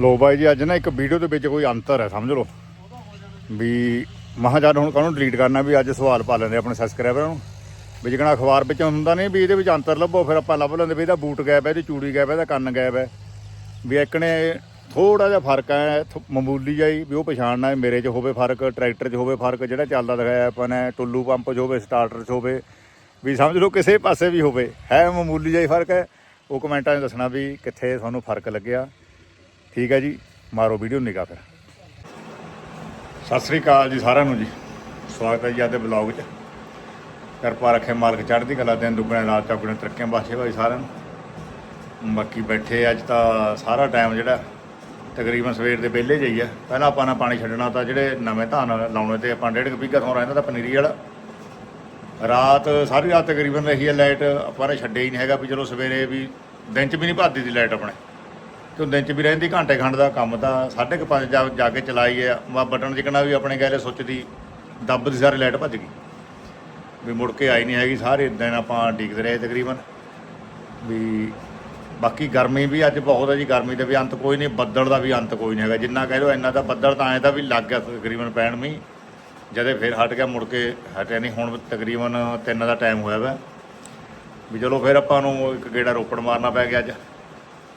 ਲੋ ਬਾਈ ਜੀ, ਅੱਜ ਨਾ ਇੱਕ ਵੀਡੀਓ ਦੇ ਵਿੱਚ ਕੋਈ ਅੰਤਰ ਹੈ, ਸਮਝ ਲਓ। ਵੀ ਮਹਾਂ ਜਦ ਹੁਣ ਕਾਹਨੂੰ ਡਿਲੀਟ ਕਰਨਾ ਵੀ ਅੱਜ ਸਵਾਲ ਪਾ ਲੈਂਦੇ ਆਪਣੇ ਸਬਸਕ੍ਰਾਈਬਰਾਂ ਨੂੰ। ਵੀ ਜਿਹੜਾ ਅਖਬਾਰ ਵਿੱਚ ਹੁੰਦਾ ਨਹੀਂ ਵੀ ਇਹਦੇ ਵਿੱਚ ਅੰਤਰ ਲੱਭੋ, ਫਿਰ ਆਪਾਂ ਲੱਭ ਲੈਂਦੇ ਵੀ ਇਹਦਾ ਬੂਟ ਗਾਇਬ ਹੈ, ਇਹਦੀ ਚੂੜੀ ਗਾਇਬ ਹੈ, ਇਹਦਾ ਕੰਨ ਗਾਇਬ ਹੈ। ਵੀ ਇੱਕ ਨੇ ਥੋੜਾ ਜਿਹਾ ਫ਼ਰਕ ਹੈ, ਥੋ- ਮਾਮੂਲੀ ਜਿਹਾ ਹੀ ਵੀ ਉਹ ਪਛਾਣਨਾ ਹੈ, ਮੇਰੇ 'ਚ ਹੋਵੇ ਫ਼ਰਕ ਟਰੈਕਟਰ 'ਚ ਹੋਵੇ ਫ਼ਰਕ, ਜਿਹੜਾ ਚੱਲਦਾ ਦਿਖਾਇਆ ਆਪਾਂ ਨੇ, ਟੁੱਲੂ ਪੰਪ 'ਚ ਹੋਵੇ ਸਟਾਰਟਰ 'ਚ ਹੋਵੇ। ਵੀ ਸਮਝ ਲਓ ਕਿਸੇ ਪਾਸੇ ਵੀ ਹੋਵੇ, ਹੈ ਮਾਮੂਲੀ ਜਿਹਾ ਹੀ ਫ਼ਰਕ ਹੈ। ਉਹ ਕਮੈਂਟਾਂ 'ਚ ਦੱਸਣਾ ਵੀ ਕਿੱਥੇ ਤੁਹਾਨੂੰ ਫ਼ਰਕ ਲੱਗਿਆ। ਠੀਕ ਹੈ ਜੀ, ਮਾਰੋ ਵੀਡੀਓ ਨਿਗਾ ਫਿਰ। ਸਤਿ ਸ੍ਰੀ ਅਕਾਲ ਜੀ ਸਾਰਿਆਂ ਨੂੰ ਜੀ। ਸਵਾਗਤ ਹੈ ਜੀ ਅੱਜ ਦੇ ਬਲੌਗ 'ਚ ਕਿਰਪਾ ਰੱਖੇ ਮਾਲਕ ਚੜ੍ਹਦੀ ਕਲਾ ਦਿਨ ਦੁੱਗਣੇ, ਰਾਤ ਚੌਗਣੇ, ਤਰੱਕੀਆਂ ਬਾਸ਼ੇ ਭਾਈ ਸਾਰਿਆਂ ਨੂੰ। ਬਾਕੀ ਬੈਠੇ ਅੱਜ ਤਾਂ ਸਾਰਾ ਟਾਈਮ ਜਿਹੜਾ ਤਕਰੀਬਨ ਸਵੇਰ ਦੇ ਵਿਹਲੇ ਜਾਈ ਪਹਿਲਾਂ ਆਪਾਂ ਨੇ ਪਾਣੀ ਛੱਡਣਾ ਤਾਂ ਜਿਹੜੇ ਨਵੇਂ ਧਾਨ ਲਾਉਣੇ ਤੇ ਆਪਾਂ ਡੇਢ ਕੁ ਵੀਘਾ ਥੋਂ ਰਹਿੰਦਾ ਤਾਂ ਪਨੀਰੀ ਵਾਲਾ। ਰਾਤ, ਸਾਰੀ ਰਾਤ ਤਕਰੀਬਨ ਰਹੀ ਹੈ ਲਾਈਟ ਆਪਾਂ ਨੇ ਛੱਡੇ ਹੀ ਨਹੀਂ ਹੈਗਾ ਵੀ ਚਲੋ ਸਵੇਰੇ ਵੀ ਦਿਨ 'ਚ ਵੀ ਨਹੀਂ ਭੱਜਦੀ ਦੀ ਲਾਈਟ ਆਪਣੇ। ਤੇ ਦਿਨ 'ਚ ਵੀ ਰਹਿੰਦੀ, ਘੰਟੇ ਖੰਡ ਦਾ ਕੰਮ ਤਾਂ 5:30 ਜਾ ਜਾ ਕੇ ਚਲਾਈ ਆ। ਵਾ ਬਟਨ ਜਿਕਣਾ ਵੀ ਆਪਣੇ ਗੈਲੇ ਦੱਬ ਦੀ ਦੱਬਦੀ ਸਾਰੀ ਲਾਈਟ ਭੱਜ ਗਈ। ਵੀ ਮੁੜ ਕੇ ਆਈ ਨਹੀਂ ਹੈਗੀ, ਸਾਰੇ ਦਿਨ ਆਪਾਂ ਡੀਕਦੇ ਰਹੇ ਤਕਰੀਬਨ। ਵੀ ਬਾਕੀ ਗਰਮੀ ਵੀ ਅੱਜ ਬਹੁਤ ਹੈ ਜੀ, ਗਰਮੀ ਦਾ ਵੀ ਅੰਤ ਕੋਈ ਨਹੀਂ ਬੱਦਲ ਦਾ ਵੀ ਅੰਤ ਕੋਈ ਨਹੀਂ ਹੈਗਾ। ਜਿੰਨਾ ਕਹਿ ਲਓ ਇੰਨਾ ਦਾ ਬੱਦਲ ਤਾਂ ਐਂ ਤਾਂ ਵੀ ਲੱਗ ਗਿਆ ਤਕਰੀਬਨ ਪੈਣ ਮੀਂਹ। ਜਦੇ ਫਿਰ ਹਟ ਗਿਆ, ਮੁੜ ਕੇ ਹਟਿਆ ਨਹੀਂ ਹੁਣ ਤਕਰੀਬਨ 3 ਦਾ ਟਾਈਮ ਹੋਇਆ ਵਾ। ਵੀ ਚਲੋ ਫਿਰ ਆਪਾਂ ਨੂੰ ਇੱਕ ਗੇੜਾ ਰੋਪੜ ਮਾਰਨਾ ਪੈ ਗਿਆ ਅੱਜ।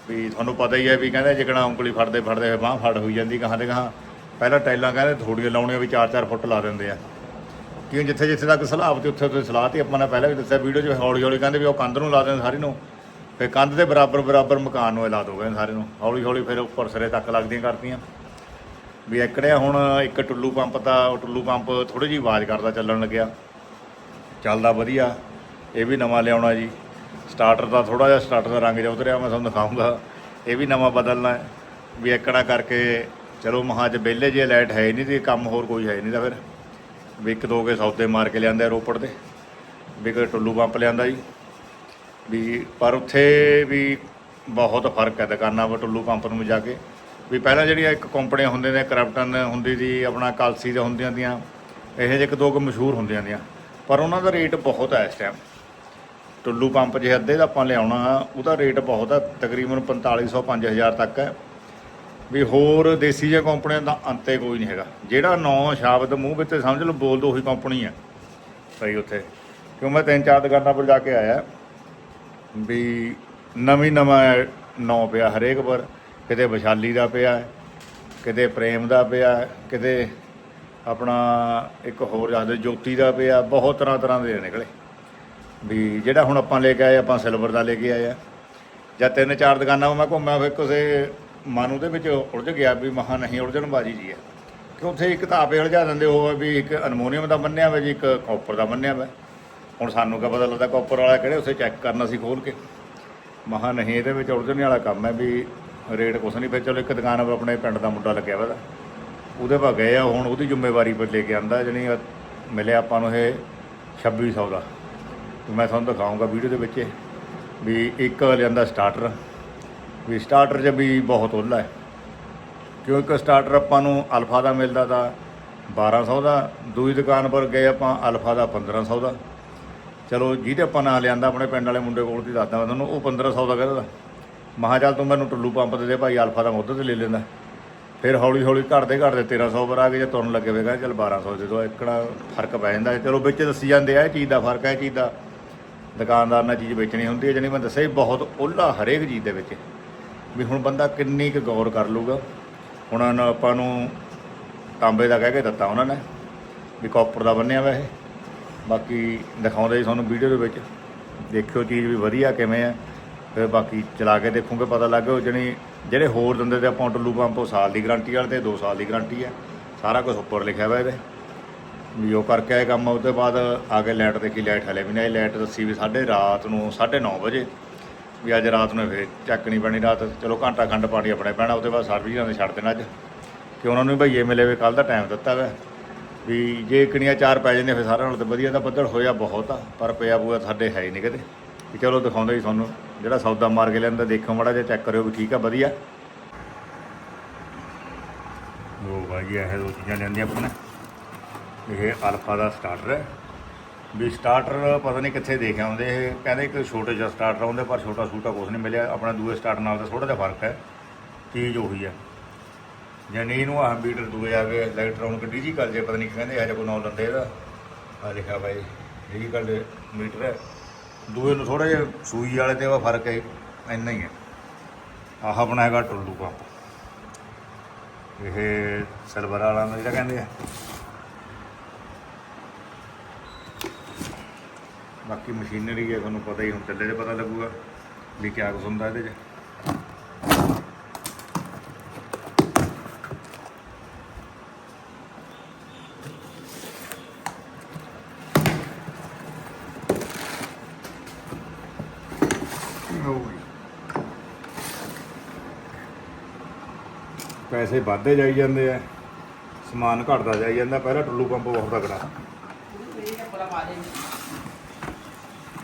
ਵੀ ਤੁਹਾਨੂੰ ਪਤਾ ਹੀ ਹੈ ਵੀ ਕਹਿੰਦੇ ਜਿਕਣਾ ਉਂਗਲੀ ਫੜਦੇ ਫੜਦੇ ਬਾਹ ਫੜ ਹੋਈ ਜਾਂਦੀ ਕਹਾਂ ਦੇ ਕਹਾਂ। ਪਹਿਲਾਂ ਟਾਈਲਾਂ ਕਹਿੰਦੇ ਥੋੜੀਆਂ ਲਾਉਣੀਆਂ ਵੀ 4-4 ਫੁੱਟ ਲਾ ਦਿੰਦੇ ਆ। ਕਿਉਂ ਜਿੱਥੇ ਜਿੱਥੇ ਤੱਕ ਸਲਾਬ ਤੇ ਉੱਥੇ ਉੱਥੇ ਸਲਾਹ ਤੇ ਆਪਾਂ ਨੇ ਪਹਿਲਾਂ ਵੀ ਦੱਸਿਆ, ਵੀਡੀਓ 'ਚ ਹੌਲੀ ਹੌਲੀ ਕਹਿੰਦੇ ਵੀ ਉਹ ਕੰਧ ਨੂੰ ਲਾ ਦੇਣ ਸਾਰੀ ਨੂੰ। ਫਿਰ ਕੰਧ ਦੇ ਬਰਾਬਰ ਬਰਾਬਰ ਮਕਾਨ ਨੂੰ ਇਹ ਲਾ ਦੋਗੇ ਸਾਰੇ ਨੂੰ। ਹੌਲੀ ਹੌਲੀ ਫਿਰ ਉੱਪਰ ਸਿਰੇ ਤੱਕ ਲੱਗਦੀਆਂ ਕਰਤੀਆਂ। ਵੀ ਇਕੜੇ ਹੁਣ ਇੱਕ ਟੁੱਲੂ ਪੰਪ ਤਾਂ ਉਹ ਟੁੱਲੂ ਪੰਪ ਥੋੜੀ ਜਿਹੀ ਆਵਾਜ਼ ਕਰਦਾ ਚੱਲਣ ਲੱਗਿਆ। ਚੱਲਦਾ ਵਧੀਆ। ਇਹ ਵੀ ਨਵਾਂ ਲਿਆਉਣਾ ਜੀ। ਸਟਾਰਟਰ ਦਾ ਥੋੜਾ ਜਿਹਾ ਸਟਾਰਟਰ ਦਾ ਰੰਗ ਜਿਹਾ ਉਤਰਿਆ, ਮੈਂ ਤੁਹਾਨੂੰ ਦਿਖਾਉਂਗਾ ਇਹ ਵੀ ਨਵਾਂ ਬਦਲਣਾ ਹੈ। ਵੀ ਇਕੜਾ ਕਰਕੇ, ਚਲੋ ਮਹਾਂ ਚ ਵਿਹਲੇ ਜੇ ਲਾਈਟ ਹੈ ਹੀ ਨਹੀਂ ਤੇ ਕੰਮ ਹੋਰ ਕੋਈ ਹੈ ਨਹੀਂ ਤਾਂ ਫਿਰ। ਵੀ ਇੱਕ ਦੋ ਕੇ ਸੌਦੇ ਮਾਰ ਕੇ ਲਿਆਂਦੇ ਰੋਪੜ ਤੇ, ਵੀ ਕੋਈ ਟੁੱਲੂ ਪੰਪ ਲਿਆਂਦਾ ਜੀ। ਵੀ ਪਰ ਉੱਥੇ ਵੀ ਬਹੁਤ ਫ਼ਰਕ ਹੈ ਦੁਕਾਨਾਂ ਪਰ ਟੁੱਲੂ ਪੰਪ ਨੂੰ ਜਾ ਕੇ। ਵੀ ਪਹਿਲਾਂ ਜਿਹੜੀਆਂ ਇੱਕ ਕੰਪਨੀਆਂ ਹੁੰਦੀਆਂ ਨੇ, ਕਰਪਟਨ ਹੁੰਦੀ ਸੀ, ਆਪਣਾ ਕਲਸੀ ਦੇ ਹੁੰਦੀਆਂ ਦੀਆਂ, ਇਹ ਜਿਹੇ ਇੱਕ ਦੋ ਕੁ ਮਸ਼ਹੂਰ ਹੁੰਦੀਆਂ ਦੀਆਂ। ਪਰ ਉਹਨਾਂ ਦਾ ਰੇਟ ਬਹੁਤ ਹੈ ਇਸ ਟਾਈਮ ਟੁੱਲੂ ਪੰਪ ਜੇ ਅੱਧੇ ਦਾ ਆਪਾਂ ਲਿਆਉਣਾ, ਉਹਦਾ ਰੇਟ ਬਹੁਤ ਹੈ ਤਕਰੀਬਨ 4500 5000 ਤੱਕ ਹੈ ਵੀ ਹੋਰ ਦੇਸੀ ਜਿਹਾ ਕੰਪਨੀਆਂ ਦਾ ਅੰਤੇ ਕੋਈ ਨਹੀਂ ਹੈਗਾ। ਜਿਹੜਾ ਨੌ ਸ਼ਬਦ ਮੂੰਹ ਵਿੱਚ ਸਮਝ ਲਓ ਬੋਲਦੋ ਉਹੀ ਕੰਪਨੀ ਹੈ ਸਹੀ ਉੱਥੇ। ਕਿਉਂ ਮੈਂ ਤਿੰਨ ਚਾਰ ਦੁਕਾਨਾਂ ਪਰ ਜਾ ਕੇ ਆਇਆ। ਵੀ ਨਵੀਂ ਨਵਾਂ ਨੌ ਪਿਆ ਹਰੇਕ ਪਰ ਕਿਤੇ ਵਿਸ਼ਾਲੀ ਦਾ ਪਿਆ, ਕਿਤੇ ਪ੍ਰੇਮ ਦਾ ਪਿਆ, ਕਿਤੇ ਆਪਣਾ ਇੱਕ ਹੋਰ ਜਾਂਦੇ ਜੋਤੀ ਦਾ ਪਿਆ, ਬਹੁਤ ਤਰ੍ਹਾਂ ਤਰ੍ਹਾਂ ਦੇ ਨਿਕਲੇ। ਵੀ ਜਿਹੜਾ ਹੁਣ ਆਪਾਂ ਲੈ ਕੇ ਆਏ, ਆਪਾਂ ਸਿਲਵਰ ਦਾ ਲੈ ਕੇ ਆਏ ਆ। ਜਾਂ ਤਿੰਨ ਚਾਰ ਦੁਕਾਨਾਂ ਮੈਂ ਘੁੰਮਿਆ ਫਿਰ ਕਿਸੇ ਮਨ ਉਹਦੇ ਵਿੱਚ ਉਲਝ ਗਿਆ ਵੀ ਮਹਾ ਨਹੀਂ ਉਲਝਣ ਬਾਜੀ ਜੀ ਹੈ। ਕਿ ਉੱਥੇ ਇੱਕ ਤਾਂ ਆਪੇ ਉਲਝਾ ਦਿੰਦੇ ਉਹ ਵੀ ਇੱਕ ਅਲਮੋਨੀਅਮ ਦਾ ਬੰਨਿਆ ਹੋਇਆ ਜੀ, ਇੱਕ ਕਾਪਰ ਦਾ ਬੰਨਿਆ ਹੋਇਆ ਹੁਣ ਸਾਨੂੰ ਕਿਆ ਪਤਾ ਲੱਗਦਾ ਕਾਪਰ ਵਾਲਾ ਕਿਹੜੇ ਉੱਥੇ ਚੈੱਕ ਕਰਨਾ ਸੀ ਖੋਲ ਕੇ। ਮਹਾ ਨਹੀਂ, ਇਹਦੇ ਵਿੱਚ ਉਲਝਣ ਵਾਲਾ ਕੰਮ ਹੈ ਵੀ ਰੇਟ ਕੁਛ ਨਹੀਂ, ਫਿਰ ਚਲੋ ਇੱਕ ਦੁਕਾਨ ਪਰ ਆਪਣੇ ਪਿੰਡ ਦਾ ਮੁੰਡਾ ਲੱਗਿਆ ਵਾ ਉਹਦੇ ਪਾ ਗਏ ਆ, ਹੁਣ ਉਹਦੀ ਜ਼ਿੰਮੇਵਾਰੀ ਪਰ ਲੈ ਕੇ ਆਂਦਾ, ਜਣੀ ਮਿਲਿਆ ਆਪਾਂ ਨੂੰ ਇਹ 2600 ਦਾ। ਮੈਂ ਤੁਹਾਨੂੰ ਦਿਖਾਉਂਗਾ ਵੀਡੀਓ ਦੇ ਵਿੱਚ ਵੀ ਇੱਕ ਲਿਆਂਦਾ ਸਟਾਰਟਰ ਵੀ ਸਟਾਰਟਰ 'ਚ ਵੀ ਬਹੁਤ ਉੱਲਾ ਹੈ। ਕਿਉਂ ਸਟਾਰਟਰ ਆਪਾਂ ਨੂੰ ਅਲਫਾ ਦਾ ਮਿਲਦਾ ਤਾਂ 1200 ਦਾ, ਦੂਜੀ ਦੁਕਾਨ ਪਰ ਗਏ ਆਪਾਂ ਅਲਫਾ ਦਾ 1500 ਦਾ। ਚਲੋ ਜਿਹਦੇ ਆਪਾਂ ਨਾਂ ਲਿਆਂਦਾ, ਆਪਣੇ ਪਿੰਡ ਵਾਲੇ ਮੁੰਡੇ ਕੋਲ ਦੀ ਦੱਸਦਾ ਮੈਂ ਤੁਹਾਨੂੰ, ਉਹ 1500 ਦਾ ਕਹਿੰਦਾ। ਮਹਾ ਚੱਲ ਤੂੰ ਮੈਨੂੰ ਟੁੱਲੂ ਪੰਪ ਦੇ ਦੇ ਭਾਈ ਅਲਫਾ ਦਾ ਮੁੱਦ ਤੇ ਲੈ ਲੈਂਦਾ। ਫਿਰ ਹੌਲੀ ਹੌਲੀ ਘਟਦੇ ਘਟਦੇ 1300 ਪਰ ਆ ਗਏ, ਜੇ ਤੁਰਨ ਲੱਗੇ ਵੇਗਾ ਚਲ 1200 ਦੇ ਦੋ, ਇਕੜਾ ਫ਼ਰਕ ਪੈ ਜਾਂਦਾ। ਚਲੋ ਵਿੱਚ ਦੱਸੀ ਜਾਂਦੇ ਆ, ਇਹ ਚੀਜ਼ ਦਾ ਫ਼ਰਕ ਹੈ, ਇਹ ਚੀਜ਼ ਦਾ ਦੁਕਾਨਦਾਰ ਨਾਲ ਚੀਜ਼ ਵੇਚਣੀ ਹੁੰਦੀ ਹੈ, ਜਾਣੀ ਮੈਂ ਦੱਸਿਆ ਹੀ ਬਹੁਤ ਉਹਲਾ ਹਰੇਕ ਚੀਜ਼ ਦੇ ਵਿੱਚ। ਵੀ ਹੁਣ ਬੰਦਾ ਕਿੰਨੀ ਕੁ ਗੌਰ ਕਰ ਲੂਗਾ ਹੁਣ ਇਹਨਾਂ ਆਪਾਂ ਨੂੰ ਤਾਂਬੇ ਦਾ ਕਹਿ ਕੇ ਦਿੱਤਾ ਉਹਨਾਂ ਨੇ ਵੀ ਕਾਪਰ ਦਾ ਬੰਨਿਆ ਵਾ ਇਹ। ਬਾਕੀ ਦਿਖਾਉਂਦੇ ਜੀ ਤੁਹਾਨੂੰ ਵੀਡੀਓ ਦੇ ਵਿੱਚ। ਦੇਖਿਓ ਚੀਜ਼ ਵੀ ਵਧੀਆ ਕਿਵੇਂ ਆ। ਫਿਰ ਬਾਕੀ ਚਲਾ ਕੇ ਦੇਖੋਗੇ, ਪਤਾ ਲੱਗੋ ਜਣੀ ਜਿਹੜੇ ਹੋਰ ਦਿੰਦੇ ਤੇ ਆਪਾਂ ਟੁੱਲੂ ਪੰਪ ਉਹ ਸਾਲ ਦੀ ਗਾਰੰਟੀ ਵਾਲੇ ਤੇ 2 ਸਾਲ ਦੀ ਗਾਰੰਟੀ ਹੈ ਸਾਰਾ ਕੁਝ ਉੱਪਰ ਲਿਖਿਆ ਹੋਇਆ ਇਹਦੇ। ਵੀ ਉਹ ਕਰਕੇ ਆਏ ਕੰਮ, ਉਹਦੇ ਬਾਅਦ ਆ ਕੇ ਲਾਈਟ ਦੇਖੀ ਲਾਈਟ ਹਲੇ ਵੀ ਨਹੀਂ ਆਈ। ਲਾਈਟ ਦੱਸੀ ਵੀ ਸਾਢੇ ਰਾਤ ਨੂੰ 9:30 ਵਜੇ ਵੀ ਅੱਜ ਰਾਤ ਨੂੰ ਫਿਰ ਚੱਕ ਨਹੀਂ ਪੈਣੀ ਰਾਤ। ਚਲੋ ਘੰਟਾ ਖੰਡ ਪਾਣੀ ਆਪਣੇ ਪੈਣਾ, ਉਹਦੇ ਬਾਅਦ ਸਰਵਿਸਾਂ ਦੇ ਛੱਡ ਦੇਣਾ ਅੱਜ। ਕਿ ਉਹਨਾਂ ਨੂੰ ਵੀ ਭਈਏ ਮਿਲੇ ਵੀ ਕੱਲ ਦਾ ਟਾਈਮ ਦਿੱਤਾ ਵਾ। ਵੀ ਜੇ ਕਿਣੀਆਂ ਚਾਰ ਪੈ ਜਾਂਦੇ ਫਿਰ ਸਾਰਿਆਂ ਨਾਲ ਤਾਂ ਵਧੀਆ ਤਾਂ ਬੱਦਲ ਹੋਇਆ ਬਹੁਤ ਆ, ਪਰ ਪਿਆ ਪੂਆ ਸਾਡੇ ਹੈ ਹੀ ਨਹੀਂ ਕਿਤੇ। ਵੀ ਚਲੋ ਦਿਖਾਉਂਦੇ ਜੀ ਤੁਹਾਨੂੰ, ਜਿਹੜਾ ਸੌਦਾ ਮਾਰ ਕੇ ਲੈਂਦਾ ਦੇਖੋ ਮਾੜਾ ਜਿਹਾ ਚੈੱਕ ਕਰਿਓ ਵੀ ਠੀਕ ਆ, ਵਧੀਆ। ਉਹ ਭਾਈ ਇਹ ਦੋ ਚੀਜ਼ਾਂ ਲੈਂਦੀਆਂ ਆਪਾਂ ਨੇ। ਇਹ ਅਲਫਾ ਦਾ ਸਟਾਰਟਰ ਹੈ। ਵੀ ਸਟਾਰਟਰ ਪਤਾ ਨਹੀਂ ਕਿੱਥੇ ਦੇਖਿਆ ਆਉਂਦੇ ਇਹ ਕਹਿੰਦੇ ਕਿ ਛੋਟੇ ਜਿਹਾ ਸਟਾਰਟਰ ਆਉਂਦੇ ਪਰ ਛੋਟਾ ਛੋਟਾ ਕੁਝ ਨਹੀਂ ਮਿਲਿਆ। ਆਪਣਾ ਦੂਏ ਸਟਾਰਟਰ ਨਾਲ ਤਾਂ ਥੋੜਾ ਜਿਹਾ ਫ਼ਰਕ ਹੈ। ਚੀਜ਼ ਉਹੀ ਹੈ ਜਾਨੀ ਇਹਨੂੰ ਆਹ ਮੀਟਰ ਦੂਏ ਆ ਕੇ ਇਲੈਕਟ੍ਰੋਨਿਕ ਡਿਜੀਕਲ ਜੇ, ਪਤਾ ਨਹੀਂ ਕਹਿੰਦੇ ਆ ਜੇ ਕੋਈ ਨਾਮ ਲੰਦੇ ਇਹਦਾ ਆ ਲਿਖਿਆ ਬਾਈ ਦੇ ਮੀਟਰ ਹੈ। ਦੂਏ ਨੂੰ ਥੋੜਾ ਜਿਹਾ ਸੂਈ ਵਾਲੇ ਤੇ ਉਹ ਫ਼ਰਕ ਹੈ, ਇੰਨਾ ਹੀ ਹੈ। ਆਹ ਆਪਣਾ ਹੈਗਾ ਟੁੱਲੂ ਪੰਪ। ਇਹ ਸਿਲਵਰ ਵਾਲਾ ਨੂੰ ਜਿਹੜਾ ਕਹਿੰਦੇ ਆ। ਬਾਕੀ ਮਸ਼ੀਨਰੀ ਹੈ, ਤੁਹਾਨੂੰ ਪਤਾ ਹੀ ਹੁਣ ਚੱਲੇ ਤੇ ਪਤਾ ਲੱਗੂਗਾ ਵੀ ਕਿਆ ਕੁਛ ਹੁੰਦਾ ਇਹਦੇ 'ਚ। ਪੈਸੇ ਵੱਧਦੇ ਜਾਈ ਜਾਂਦੇ ਆ, ਸਮਾਨ ਘਟਦਾ ਜਾਈ ਜਾਂਦਾ, ਪਹਿਲਾਂ ਟੁੱਲੂ ਪੰਪ ਬਹੁਤ ਤਕੜਾ।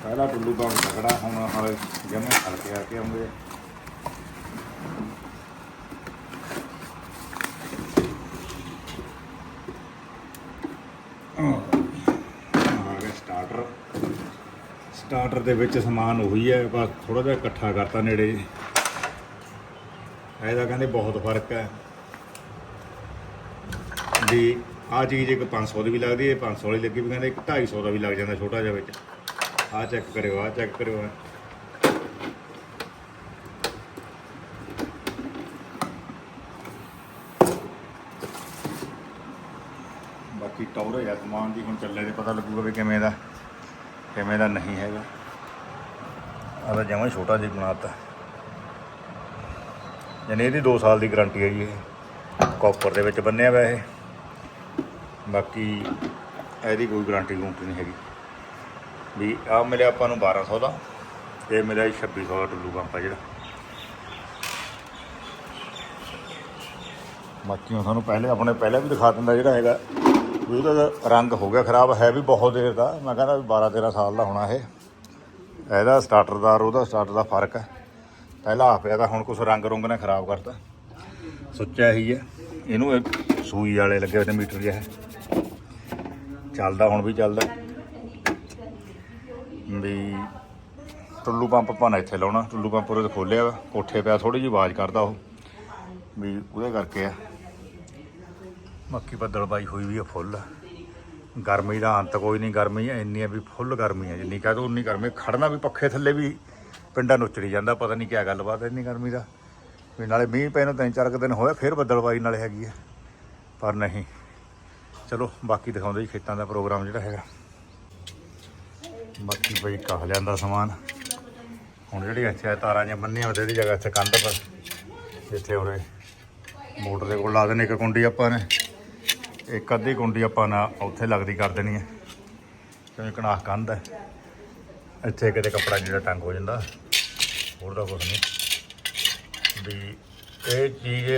ਪਹਿਲਾ ਟੁੱਲੂ ਕੰਮ ਤਕੜਾ ਹੁਣ ਹਾਲੇ ਜਮੇ ਖੜ ਕੇ ਆ ਕੇ ਆਉਂਦੇ ਆ। ਗਿਆ ਸਟਾਰਟਰ ਸਟਾਰਟਰ ਦੇ ਵਿੱਚ ਸਮਾਨ ਉਹੀ ਹੈ, ਬਸ ਥੋੜਾ ਜਿਹਾ ਇਕੱਠਾ ਕਰਤਾ ਨੇੜੇ। ਇਹਦਾ ਕਹਿੰਦੇ ਬਹੁਤ ਫ਼ਰਕ ਹੈ। ਵੀ ਆ ਚੀਜ਼ ਇੱਕ 500 ਦੀ ਵੀ ਲੱਗਦੀ ਹੈ 500 ਵਾਲੀ ਲੱਗੀ ਵੀ ਕਹਿੰਦੇ ਇੱਕ 250 ਦਾ ਵੀ ਲੱਗ ਜਾਂਦਾ ਛੋਟਾ ਜਿਹਾ ਵਿੱਚ। ਆ ਚੈੱਕ ਕਰਿਓ, ਆ ਚੈੱਕ ਕਰਿਓ। ਆਹ। ਬਾਕੀ ਟੌਰ ਹੈ ਸਮਾਨ ਦੀ ਹੁਣ ਚੱਲੇ ਤੇ ਪਤਾ ਲੱਗੂਗਾ ਵੀ ਕਿਵੇਂ ਦਾ ਕਿਵੇਂ ਦਾ ਨਹੀਂ ਹੈਗਾ। ਆ ਤਾਂ ਜਮਾਂ ਹੀ ਛੋਟਾ ਜਿਹਾ ਬਣਾਤਾ। ਯਾਨੀ ਇਹਦੀ 2 ਸਾਲ ਦੀ ਗਾਰੰਟੀ ਹੈ ਜੀ ਇਹ। ਕਾਪਰ ਦੇ ਵਿੱਚ ਬੰਨਿਆ ਹੋਇਆ ਇਹ। ਬਾਕੀ ਇਹਦੀ ਕੋਈ ਗਾਰੰਟੀ ਗੂੰਟੀ ਨਹੀਂ ਹੈਗੀ। ਵੀ ਆ ਮਿਲਿਆ ਆਪਾਂ ਨੂੰ 1200 ਦਾ, ਤੇ ਮਿਲਿਆ ਜੀ 2600 ਦਾ ਟੁੱਲੂ ਪੰਪ ਆ ਜਿਹੜਾ। ਬਾਕੀ ਤੁਹਾਨੂੰ ਪਹਿਲੇ ਆਪਣੇ ਪਹਿਲਾਂ ਵੀ ਦਿਖਾ ਦਿੰਦਾ ਜਿਹੜਾ ਹੈਗਾ, ਵੀ ਉਹਦਾ ਰੰਗ ਹੋ ਗਿਆ ਖਰਾਬ, ਹੈ ਵੀ ਬਹੁਤ ਦੇਰ ਦਾ। ਮੈਂ ਕਹਿੰਦਾ ਵੀ 12 13 ਸਾਲ ਦਾ ਹੋਣਾ ਇਹ। ਇਹਦਾ ਸਟਾਰਟਰ ਦਾ ਉਹਦਾ ਸਟਾਰਟਰ ਦਾ ਫ਼ਰਕ ਹੈ। ਪਹਿਲਾਂ ਆ ਪਿਆ ਤਾਂ ਹੁਣ ਕੁਛ ਰੰਗ ਰੁੰਗ ਨੇ ਖਰਾਬ ਕਰਤਾ। ਸੁੱਚਾ ਇਹੀ ਹੈ। ਇਹਨੂੰ ਇਹ ਸੂਈ ਵਾਲੇ ਲੱਗੇ ਹੋਏ ਨੇ ਮੀਟਰ ਜਿਹਾ। ਚੱਲਦਾ ਹੁਣ ਵੀ ਚੱਲਦਾ। ਵੀ ਟੁੱਲੂ ਪੰਪ ਆਪਾਂ ਨੇ ਇੱਥੇ ਲਾਉਣਾ, ਟੁੱਲੂ ਪੰਪ ਉਰੇ ਖੋਲਿਆ ਵਾ, ਕੋਠੇ ਪਿਆ ਥੋੜੀ ਜਿਹੀ ਆਵਾਜ਼ ਕਰਦਾ ਉਹ, ਵੀ ਉਹਦੇ ਕਰਕੇ ਆ। ਮੱਕੀ ਬੱਦਲਬਾਈ ਹੋਈ ਵੀ ਆ ਫੁੱਲ। ਗਰਮੀ ਦਾ ਅੰਤ ਕੋਈ ਨਹੀਂ, ਗਰਮੀ ਇੰਨੀ ਆ ਵੀ ਫੁੱਲ ਗਰਮੀ ਆ ਜਿੰਨੀ ਕਹੇ ਤੋ, ਉਨੀ ਗਰਮੀ। ਖੜਨਾ ਵੀ ਪੱਖੇ ਥੱਲੇ ਵੀ ਪਿੰਡਾਂ ਨੁੱਚੜੀ ਜਾਂਦਾ, ਪਤਾ ਨਹੀਂ ਕਿਆ ਗੱਲਬਾਤ ਇੰਨੀ ਗਰਮੀ ਦਾ। ਵੀ ਨਾਲੇ ਮੀਂਹ ਪੈ ਨੂੰ, ਤਿੰਨ ਚਾਰ ਕੁ ਦਿਨ ਹੋਇਆ ਫਿਰ ਬੱਦਲਬਾਈ ਨਾਲੇ ਹੈਗੀ ਆ। ਪਰ ਨਹੀਂ। ਚਲੋ, ਬਾਕੀ ਦਿਖਾਉਂਦੇ ਜੀ ਖੇਤਾਂ ਦਾ ਪ੍ਰੋਗਰਾਮ ਜਿਹੜਾ ਹੈਗਾ। ਬਾਕੀ ਬਈ ਕਹ ਲਿਆਂਦਾ ਸਮਾਨ। ਹੁਣ ਜਿਹੜੀ ਇੱਥੇ ਤਾਰਾਂ ਜਿਹੀਆਂ ਬੰਨੀਆਂ ਹੋਏ ਇਹਦੀ ਜਗ੍ਹਾ ਇੱਥੇ ਕੰਧ ਪਰ, ਜਿੱਥੇ ਉਰੇ ਮੋਟਰ ਦੇ ਕੋਲ ਲਾ ਦੇਣੀ, ਇੱਕ ਕੁੰਡੀ ਆਪਾਂ ਨੇ। ਇੱਕ ਅੱਧੀ ਕੁੰਡੀ ਆਪਾਂ ਨਾ ਉੱਥੇ ਲੱਗਦੀ ਕਰ ਦੇਣੀ ਹੈ ਕਿਉਂਕਿ ਕਨਾਹ ਕੰਧ ਹੈ ਇੱਥੇ ਕਿਤੇ ਕੱਪੜਾ ਜਿਹੜਾ ਟੰਗ ਹੋ ਜਾਂਦਾ, ਹੋਰ ਦਾ ਕੁਝ ਨਹੀਂ। ਵੀ ਇਹ ਚੀਜ਼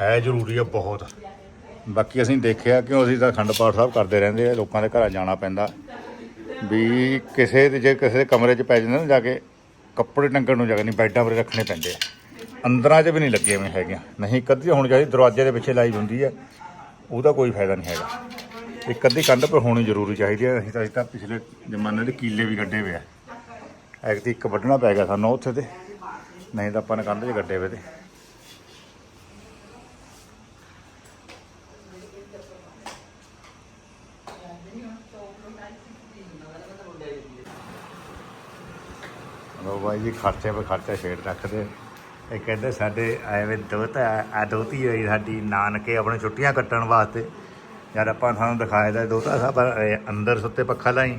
ਹੈ ਜ਼ਰੂਰੀ ਹੈ ਬਹੁਤ। ਬਾਕੀ ਅਸੀਂ ਦੇਖਿਆ ਕਿਉਂ, ਅਸੀਂ ਤਾਂ ਅਖੰਡ ਪਾਠ ਸਾਹਿਬ ਕਰਦੇ ਰਹਿੰਦੇ ਆ, ਲੋਕਾਂ ਦੇ ਘਰਾਂ ਜਾਣਾ ਪੈਂਦਾ। ਵੀ ਕਿਸੇ ਦੇ ਜੇ ਕਿਸੇ ਦੇ ਕਮਰੇ 'ਚ ਪੈ ਜਾਂਦਾ ਨਾ, ਜਾ ਕੇ ਕੱਪੜੇ ਟੰਗਣ ਨੂੰ ਜਗ੍ਹਾ ਨਹੀਂ, ਬੈੱਡਾਂ 'ਤੇ ਰੱਖਣੇ ਪੈਂਦੇ ਆ। ਅੰਦਰਾਂ 'ਚ ਵੀ ਨਹੀਂ ਲੱਗੇ ਹੋਏ ਹੈਗੀਆਂ। ਨਹੀਂ ਕਦੀ ਹੋਣੀ ਚਾਹੀਦੀ, ਦਰਵਾਜ਼ੇ ਦੇ ਪਿੱਛੇ ਲਾਈ ਹੁੰਦੀ ਹੈ ਉਹਦਾ ਕੋਈ ਫਾਇਦਾ ਨਹੀਂ ਹੈਗਾ। ਇੱਕ ਅੱਧੀ ਕੰਧ ਪਰ ਹੋਣੀ ਜ਼ਰੂਰੀ ਚਾਹੀਦੀ ਹੈ ਅਸੀਂ ਤਾਂ ਅਸੀਂ ਤਾਂ ਪਿਛਲੇ ਜ਼ਮਾਨੇ ਦੇ ਕੀਲੇ ਵੀ ਗੱਡੇ ਹੋਏ ਆ। ਐਕਤੀ ਇੱਕ ਵੱਢਣਾ ਪੈ ਗਿਆ ਸਾਨੂੰ ਉੱਥੇ ਤੇ। ਨਹੀਂ ਤਾਂ ਆਪਾਂ ਨੇ ਕੰਧ 'ਚ ਗੱਡੇ ਹੋਏ ਤੇ। ਲੋ ਬਾਈ ਜੀ, ਖਰਚੇ 'ਤੇ ਖਰਚਾ ਛੇੜ ਰੱਖਦੇ ਇਹ ਕਹਿੰਦੇ ਸਾਡੇ ਐਵੇਂ ਦੋਤਾ ਆ ਦੋਤੀ ਹੋਈ ਸਾਡੀ ਨਾਨਕੇ ਆਪਣੇ ਛੁੱਟੀਆਂ ਕੱਟਣ ਵਾਸਤੇ। ਯਾਰ ਆਪਾਂ ਤੁਹਾਨੂੰ ਦਿਖਾਇਆ ਦਾ ਦੋਤਾ ਸਾਹਿਬ ਅੰਦਰ ਸੁੱਤੇ ਪੱਖਾ ਲਾਈ।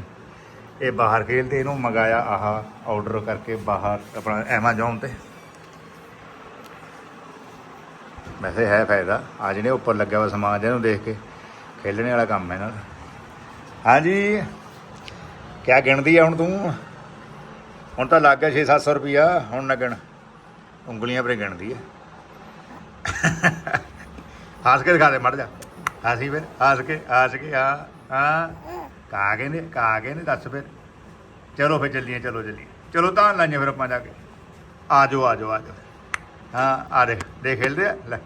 ਇਹ ਬਾਹਰ ਖੇਲਦੇ, ਇਹਨੂੰ ਮੰਗਾਇਆ ਆਹ ਆਰਡਰ ਕਰਕੇ ਬਾਹਰ ਆਪਣਾ ਐਮਾਜ਼ੋਨ ਤੇ। ਵੈਸੇ ਹੈ ਫਾਇਦਾ, ਆ ਜਿਹੜੇ ਉੱਪਰ ਲੱਗਿਆ ਹੋਇਆ ਸਮਾਨ ਜਿਹਨੂੰ ਦੇਖ ਕੇ ਖੇਲਣੇ ਵਾਲਾ ਕੰਮ ਹੈ ਇਹਨਾਂ ਦਾ। ਹਾਂਜੀ, ਕਿਆ ਗਿਣਦੀ ਆ ਹੁਣ ਤੂੰ? ਹੁਣ ਤਾਂ ਲੱਗ ਗਿਆ 6-700 ਰੁਪਿਆ ਹੁਣ ਨਾ ਗਿਣ। ਉਂਗਲੀਆਂ ਪਰੇ ਗਿਣਦੀ ਹੈ ਹੱਸ ਕੇ ਦਿਖਾ ਦੇ ਮੜ ਜਾ। ਹਾਸੀ ਫਿਰ, ਹੱਸ ਕੇ ਹੱਸ ਕੇ ਆ ਹਾਂ। ਕਾ ਕਹਿੰਦੇ ਕਾ ਕਹਿੰਦੇ ਦੱਸ ਫਿਰ। ਚਲੋ ਫਿਰ ਚੱਲੀਏ, ਚਲੋ ਚੱਲੀਏ। ਚਲੋ ਤਾਂ ਲਾਈਏ ਫਿਰ ਆਪਾਂ ਜਾ ਕੇ। ਆ ਜਾਓ ਆ ਜਾਓ ਆ ਜਾਓ ਹਾਂ, ਆ ਦੇ ਦੇ ਖੇਲਦੇ ਆ? ਲੈ।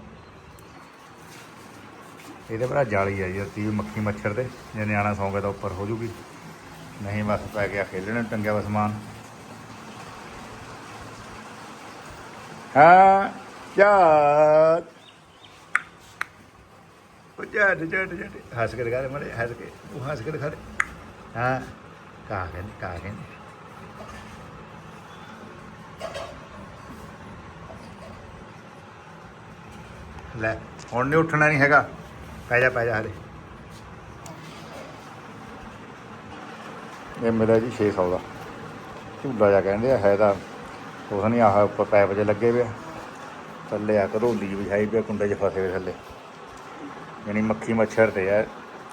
ਇਹਦੇ ਭਰਾ ਜਾਲੀ ਆ ਜੀ ਅੱਤੀ ਵੀ ਮੱਖੀ ਮੱਛਰ ਦੇ। ਜੇ ਨਿਆਣਾ ਸੌਂ ਗਿਆ ਤਾਂ ਉੱਪਰ ਹੋ ਜੂਗੀ। ਨਹੀਂ ਬਸ ਪੈ ਗਿਆ ਖੇਲਣ, ਟੰਗਿਆ ਵਾ ਸਮਾਨ। ਹਾਂ ਹੱਸ ਕੇ ਦਿਖਾ ਦੇ ਮੜੇ ਹੱਸ ਕੇ। ਤੂੰ ਹੱਸ ਕੇ ਦਿਖਾ ਦੇ। ਹਾਂ ਕਾ ਕਹਿੰਦੇ ਕਾ ਕਹਿੰਦੇ। ਲੈ ਹੁਣ ਨਹੀਂ ਉੱਠਣਾ ਨਹੀਂ ਹੈਗਾ। ਪੈ ਜਾ ਪੈ ਜਾ ਹਲੇ ਇਹ ਮੇਰਾ ਜੀ 600 ਦਾ। ਝੂਲਾ ਜਾ ਕਹਿੰਦੇ ਆ ਹੈ ਤਾਂ ਕੁਛ ਨਹੀਂ ਆਹ ਉੱਪਰ ਪੈਪ ਜੇ ਲੱਗੇ ਵੇ ਥੱਲੇ ਆ ਘਰੋਲੀ ਵਿਛਾਈ ਪਿਆ ਕੁੰਡੇ 'ਚ ਫਸੇ ਵੇ ਥੱਲੇ। ਯਾਨੀ ਮੱਖੀ ਮੱਛਰ ਤੇ ਆ,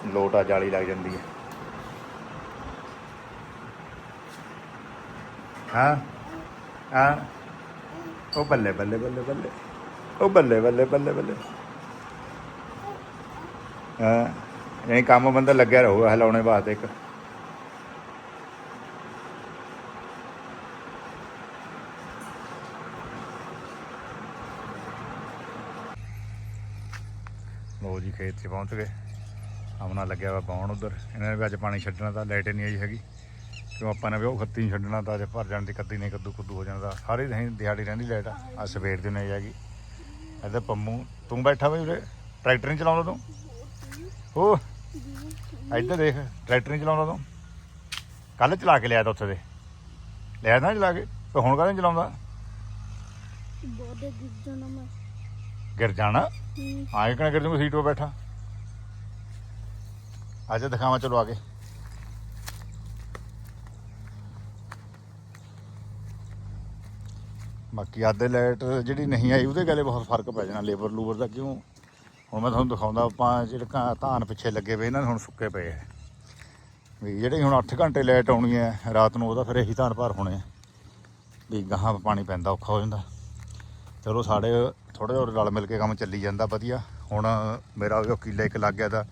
ਲੋਟਾ ਜਾਲੀ ਲੱਗ ਜਾਂਦੀ ਹੈ ਹਾਂ ਹਾਂ। ਉਹ ਬੱਲੇ ਬੱਲੇ ਬੱਲੇ ਬੱਲੇ। ਉਹ ਬੱਲੇ ਬੱਲੇ ਬੱਲੇ ਬੱਲੇ। ਹਾਂ। ਯਾਨੀ ਕੰਮ ਬੰਦਾ ਲੱਗਿਆ ਰਹੂਗਾ, ਹਿਲਾਉਣੇ ਵਾਸਤੇ ਇੱਕ। ਲੋ ਜੀ ਖੇਤ 'ਚ ਪਹੁੰਚ ਗਏ। ਆਮਨਾ ਲੱਗਿਆ ਵਾ ਬਾਉਣ ਉਧਰ। ਇਹਨਾਂ ਨੇ ਵੀ ਅੱਜ ਪਾਣੀ ਛੱਡਣਾ ਤਾਂ ਲਾਈਟ ਨਹੀਂ ਆਈ ਹੈਗੀ। ਕਿਉਂ ਆਪਾਂ ਨੇ ਵੀ ਉਹ ਖੱਤੀ ਨਹੀਂ ਛੱਡਣਾ ਤਾਂ ਅੱਜ ਭਰ ਜਾਣ ਦੀ ਕੱਦੀ ਨਹੀਂ, ਕੱਦੂ ਕੁੱਦੂ ਹੋ ਜਾਂਦਾ ਸਾਰੇ ਦਿਨ ਦਿਹਾੜੀ ਰਹਿੰਦੀ ਲਾਈਟ ਆ। ਸਵੇਰ ਦੀ ਨਹੀਂ ਜਾਗੀ ਇੱਧਰ ਪੰਮੂ, ਤੂੰ ਬੈਠਾ ਬਈ ਉਰੇ ਟਰੈਕਟਰ ਨਹੀਂ ਚਲਾਉਂਦਾ ਤੂੰ? ਹੋ, ਇੱਧਰ ਦੇਖ, ਟਰੈਕਟਰ ਨਹੀਂ ਚਲਾਉਂਦਾ ਤੂੰ? ਕੱਲ ਚਲਾ ਕੇ ਲਿਆ ਤਾ ਉੱਥੇ ਦੇ। ਲਿਆ ਨਾ ਚਲਾ ਕੇ? ਤੇ ਹੁਣ ਕਾਹਦੇ ਚਲਾਉਂਦਾ? ਬੋਡੇ ਗਿਰ ਮੈਂ। ਗਿਰ ਜਾਣਾ। ਹੂੰ, ਆਏ ਕਣਾ ਕਰ ਦੂੰਗਾ ਸੀਟ 'ਤੇ ਬੈਠਾ। ਅੱਜ ਦਿਖਾਵਾਂ ਚਲੋ ਆਗੇ ਬਾਕੀ ਆਦੇ ਲਾਈਟ ਜਿਹੜੀ ਨਹੀਂ ਆਈ ਉਹਦੇ ਗਲੇ ਬਹੁਤ ਫ਼ਰਕ ਪੈ ਜਾਣਾ ਲੇਬਰ ਲੂਬਰ ਦਾ ਕਿਉਂ? ਹੁਣ ਮੈਂ ਤੁਹਾਨੂੰ ਦਿਖਾਉਂਦਾ ਆਪਾਂ ਜਿਹੜੇ ਧਾਨ ਪਿੱਛੇ ਲੱਗੇ ਪਏ ਇਹਨਾਂ ਦੇ ਹੁਣ ਸੁੱਕੇ ਪਏ ਆ। ਵੀ ਜਿਹੜੇ ਹੁਣ 8 ਘੰਟੇ ਲਾਈਟ ਆਉਣੀ ਹੈ ਰਾਤ ਨੂੰ ਉਹਦਾ ਫਿਰ ਇਹੀ ਧਾਨ ਭਰ ਹੋਣੇ ਵੀ ਗਾਹਾਂ ਪਾਣੀ ਪੈਂਦਾ ਔਖਾ ਹੋ ਜਾਂਦਾ। ਚਲੋ ਸਾਡੇ ਥੋੜਾ ਜਿਹਾ ਰਲ ਮਿਲ ਕੇ ਕੰਮ ਚੱਲੀ ਜਾਂਦਾ ਵਧੀਆ। ਹੁਣ ਮੇਰਾ ਉਹ ਕਿੱਲਾ ਇੱਕ ਲੱਗ ਗਿਆ ਤਾਂ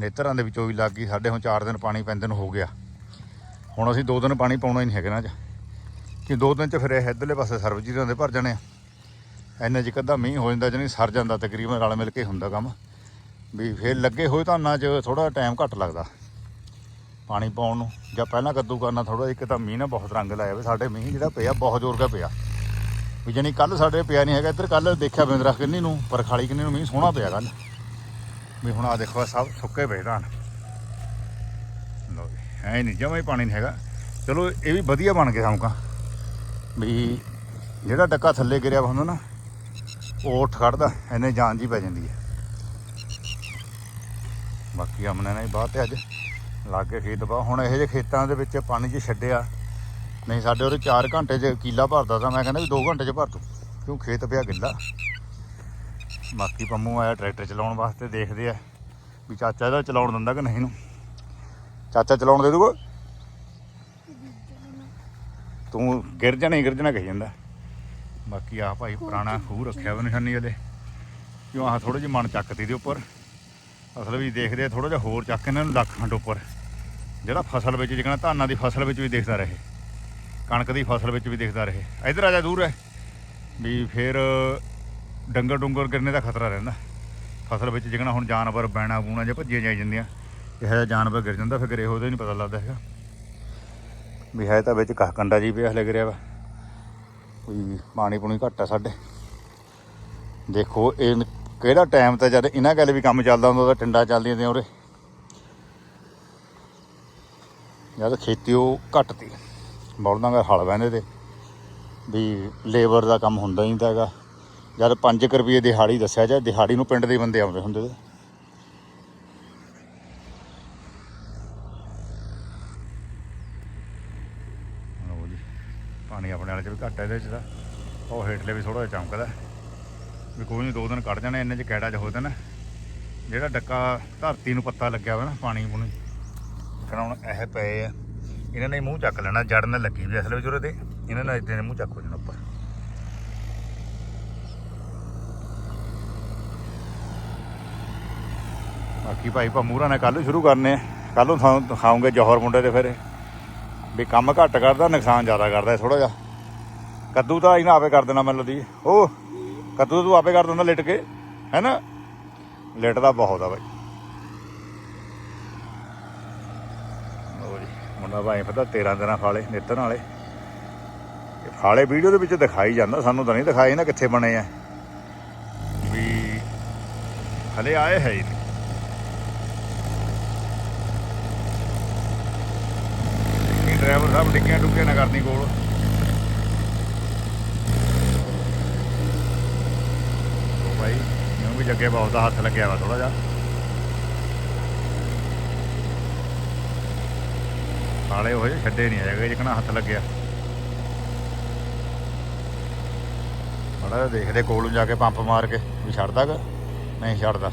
ਨੇਤਰਾਂ ਦੇ ਵਿੱਚੋਂ ਵੀ ਲੱਗ ਗਈ, ਸਾਡੇ ਹੁਣ 4 ਦਿਨ ਪਾਣੀ ਪੈਂਦੇ ਨੂੰ ਹੋ ਗਿਆ। ਹੁਣ ਅਸੀਂ 2 ਦਿਨ ਪਾਣੀ ਪਾਉਣਾ ਹੀ ਨਹੀਂ ਹੈਗਾ ਨਾ ਅੱਜ। ਕਿ 2 ਦਿਨ ਚ ਫਿਰ ਇਹ ਇੱਧਰਲੇ ਪਾਸੇ ਸਰਵਜੀਤਾਂ ਦੇ ਭਰ ਜਾਣੇ ਆ। ਇੰਨੇ ਚ ਇੱਕ ਅੱਧਾ ਮੀਂਹ ਹੋ ਜਾਂਦਾ, ਜਣੀ ਸਰ ਜਾਂਦਾ, ਤਕਰੀਬਨ ਰਲ ਮਿਲ ਕੇ ਹੁੰਦਾ ਕੰਮ। ਵੀ ਫਿਰ ਲੱਗੇ ਹੋਏ ਤਾਂ ਨਾ ਚ ਥੋੜਾ ਟਾਈਮ ਘੱਟ ਲੱਗਦਾ। ਪਾਣੀ ਪਾਉਣ ਨੂੰ ਜਾਂ ਪਹਿਲਾਂ ਕੱਦੂ ਕਰਨਾ ਥੋੜਾ ਇੱਕ ਤਾਂ ਮੀਂਹ ਨਾ ਬਹੁਤ ਰੰਗ ਲਾਇਆ ਵੀ, ਸਾਡੇ ਮੀਂਹ ਜਿਹੜਾ ਪਿਆ, ਬਹੁਤ ਜ਼ੋਰ ਦਾ ਪਿਆ। ਵੀ ਜਾਨੀ ਕੱਲ ਸਾਡੇ ਪਿਆ ਨਹੀਂ ਹੈਗਾ, ਇੱਧਰ ਕੱਲ ਦੇਖਿਆ ਬਿੰਦਰਾ ਕਿੰਨੀ ਨੂੰ, ਪਰ ਖਾਲੀ ਕਿੰਨੀ ਨੂੰ ਮੀਂਹ ਸੋਹਣਾ ਪਿਆ ਕੱਲ ਵੀ ਹੁਣ ਆ ਦੇਖੋ ਸਭ ਸੁੱਕੇ ਪਏ ਧਾਨ। ਲੋ ਐ ਨਹੀਂ, ਜਮਾ ਹੀ ਪਾਣੀ ਨਹੀਂ ਹੈਗਾ। ਚਲੋ, ਇਹ ਵੀ ਵਧੀਆ ਬਣ ਗਿਆ ਸਮਕਾ ਵੀ ਜਿਹੜਾ ਡੱਕਾ ਥੱਲੇ ਗਿਰਿਆ ਹੁੰਦਾ ਨਾ, ਉਹ ਉੱਠ ਖੜਦਾ ਇਹਨੇ ਜਾਨ ਜੀ ਪੈ ਜਾਂਦੀ ਹੈ। ਬਾਕੀ ਅਮਨੇ ਨੇ ਬਾਅਦ ਤੇ ਅੱਜ ਲਾਗੇ ਖੇਤ ਬਾ ਹੁਣ ਇਹੋ ਜਿਹੇ ਖੇਤਾਂ ਦੇ ਵਿੱਚ ਪਾਣੀ 'ਚ ਛੱਡਿਆ ਨਹੀਂ, ਸਾਡੇ ਉਹਦੇ 4 ਘੰਟੇ 'ਚ ਕੀਲਾ ਭਰਦਾ ਤਾਂ ਮੈਂ ਕਹਿੰਦਾ ਵੀ 2 ਘੰਟੇ 'ਚ ਭਰ ਦੂੰ ਕਿਉਂ ਖੇਤ ਪਿਆ ਗਿੱਲਾ? ਬਾਕੀ ਪੰਮੂ ਆਇਆ ਟਰੈਕਟਰ ਚਲਾਉਣ ਵਾਸਤੇ, ਦੇਖਦੇ ਆ ਵੀ ਚਾਚਾ ਇਹਦਾ ਚਲਾਉਣ ਦਿੰਦਾ ਕਿ ਨਹੀਂ ਨੂੰ ਚਾਚਾ ਚਲਾਉਣ ਦੇ ਦੂਗਾ? ਤੂੰ ਗਿਰ ਜਾਣਾ ਹੀ ਗਿਰ ਜਾਣਾ ਕਹੀ ਜਾਂਦਾ। ਬਾਕੀ ਆ ਭਾਈ ਪੁਰਾਣਾ ਖੂਹ ਰੱਖਿਆ ਵਾ ਨਿਸ਼ਾਨੀ ਵਾਲੇ। ਕਿਉਂ ਆਹ ਥੋੜੇ ਜਿਹਾ ਮਨ ਚੱਕਤੀ ਦੇ ਉੱਪਰ। ਅਸਲ ਵਿੱਚ ਦੇਖਦੇ ਆ ਥੋੜਾ ਜਿਹਾ ਹੋਰ ਚੱਕ ਇਹਨਾਂ ਨੂੰ ਲੱਖ ਖੰਡ ਉੱਪਰ। ਜਿਹੜਾ ਫਸਲ ਵਿੱਚ ਜਿਕਣਾ ਧਾਨਾਂ ਦੀ ਫਸਲ ਵਿੱਚ ਵੀ ਦੇਖਦਾ ਰਹੇ। ਕਣਕ ਦੀ ਫਸਲ ਵਿੱਚ ਵੀ ਦਿਖਦਾ ਰਹੇ। ਇਧਰ ਆ ਜਾ ਦੂਰ। ਹੈ ਵੀ ਫਿਰ ਡੰਗਰ ਡੁੰਗਰ ਗਿਰਨੇ ਦਾ ਖਤਰਾ ਰਹਿੰਦਾ। ਫਸਲ ਵਿੱਚ ਜਿਕਣਾ ਹੁਣ ਜਾਨਵਰ, ਬੈਣਾ, ਬੂਣਾ ਜਾਂ ਭੱਜੀਆਂ ਜਾਈ ਜਾਂਦੀਆਂ। ਇਹੋ ਜਿਹਾ ਜਾਨਵਰ ਗਿਰ ਜਾਂਦਾ, ਫਿਰ ਗਰੇ ਉਹਦੇ ਨਹੀਂ ਪਤਾ ਲੱਗਦਾ ਹੈਗਾ। ਵੀ ਹੈ ਤਾਂ ਵਿੱਚ ਕਹ ਕੰਡਾ ਜੀ ਪਿਆ ਹਲੇ ਗਿਰਿਆ ਵਾ। ਕੋਈ ਪਾਣੀ ਪੂਣੀ ਘੱਟ ਆ ਸਾਡੇ। ਦੇਖੋ, ਇਹ ਕਿਹੜਾ ਟਾਈਮ ਤਾਂ ਜਦ ਇਹਨਾਂ ਗੱਲ ਵੀ ਕੰਮ ਚੱਲਦਾ ਹੁੰਦਾ, ਤਾਂ ਟਿੰਡਾ ਚੱਲਦੀਆਂ ਤੇ ਉਰੇ। ਜਦ ਖੇਤੀ ਉਹ ਘੱਟ ਤੀ ਬਲਦਾਂ ਦਾ ਹਲ ਵਹਿੰਦੇ ਤੇ, ਵੀ ਲੇਬਰ ਦਾ ਕੰਮ ਹੁੰਦਾ ਹੀ ਨਹੀਂ ਹੈਗਾ। ਜਦ 5 ਰੁਪਏ ਦਿਹਾੜੀ ਦੱਸਿਆ ਜਾਂ ਦਿਹਾੜੀ ਨੂੰ ਪਿੰਡ ਦੇ ਬੰਦੇ ਆਉਂਦੇ ਹੁੰਦੇ ਤੇ। ਪਾਣੀ ਆਪਣੇ ਵਾਲੇ ਚ ਵੀ ਘੱਟ ਹੈ ਇਹਦੇ ਚ ਤਾਂ। ਉਹ ਹੇਠਲੇ ਵੀ ਥੋੜਾ ਜਿਹਾ ਚਮਕਦਾ। ਵੀ ਕੋਈ ਨਹੀਂ ਦੋ ਦਿਨ ਕੱਢ ਜਾਣੇ, ਇੰਨੇ ਚ ਕੈੜਾ ਚ ਹੋ ਜਾਣਾ। ਜਿਹੜਾ ਡੱਕਾ ਧਰਤੀ ਨੂੰ ਪੱਤਾ ਲੱਗਿਆ ਵਾ ਨਾ ਪਾਣੀ ਪੂਣੀ ਫਿਰ ਹੁਣ ਇਹ ਪਏ ਆ। ਇਹਨਾਂ ਨੇ ਮੂੰਹ ਚੱਕ ਲੈਣਾ ਜੜ ਨਾਲ ਲੱਗੀ ਵੀ ਅਸਲ ਵਿੱਚ ਉਹਦੇ ਤੇ। ਇਹਨਾਂ ਨਾਲ ਇਦਾਂ ਮੂੰਹ ਚੱਕ ਹੋ ਜਾਣਾ ਉੱਪਰ। ਬਾਕੀ ਭਾਈ ਭਮੂਰਾ ਨੇ ਕੱਲ ਸ਼ੁਰੂ ਕਰਨੇ ਕੱਲ ਨੂੰ ਤੁਹਾਨੂੰ ਦਿਖਾਉਂਗੇ ਜੋਹਰ ਮੁੰਡੇ ਦੇ ਫਿਰ। ਵੀ ਕੰਮ ਘੱਟ ਕਰਦਾ, ਨੁਕਸਾਨ ਜ਼ਿਆਦਾ ਕਰਦਾ ਥੋੜਾ ਜਿਹਾ। ਕੱਦੂ ਤਾਂ ਇਹਨਾਂ ਆਪੇ ਕਰ ਦੇਣਾ, ਮੈਨੂੰ ਲੱਗਦੀ ਉਹ ਕੱਦੂ ਤੂੰ ਆਪੇ ਕਰ ਦਿੰਦਾ ਲਿਟ ਕੇ। ਹੈਨਾ ਲਿਟਦਾ ਬਹੁਤ ਆ ਬਾਈ। ਮੈਂ ਭਾਵੇਂ ਪਤਾ 13 ਦਿਨਾਂ ਫਾਲੇ ਨਿਤਨ ਵਾਲੇ ਇਹ ਫਾਲੇ ਵੀਡੀਓ ਦੇ ਵਿੱਚ ਦਿਖਾਈ ਜਾਂਦਾ, ਸਾਨੂੰ ਤਾਂ ਨਹੀਂ ਦਿਖਾਈ ਨਾ ਕਿੱਥੇ ਬਣੇ ਆ। ਵੀ ਹਲੇ ਆਏ ਹੈ ਹੀ ਡਰਾਈਵਰ ਸਾਹਿਬ ਡਿੱਗਿਆ ਡੁੱਗਿਆ ਨਾ ਕਰਦੀ ਕੋਲ। ਭਾਈ ਕਿਉਂਕਿ ਜੱਗੇ ਬਹੁਤ ਹੱਥ ਲੱਗਿਆ ਵਾ ਥੋੜਾ ਜਿਹਾ। ਸਾਲੇ ਉਹ ਛੱਡੇ ਨਹੀਂ ਹੈਗੇ, ਜਿਕਣਾ ਹੱਥ ਲੱਗਿਆ। ਬੜਾ ਦੇਖਦੇ ਕੋਲ ਜਾ ਕੇ ਪੰਪ ਮਾਰ ਕੇ, ਵੀ ਛੱਡਦਾ ਕਿ ਨਹੀਂ ਛੱਡਦਾ।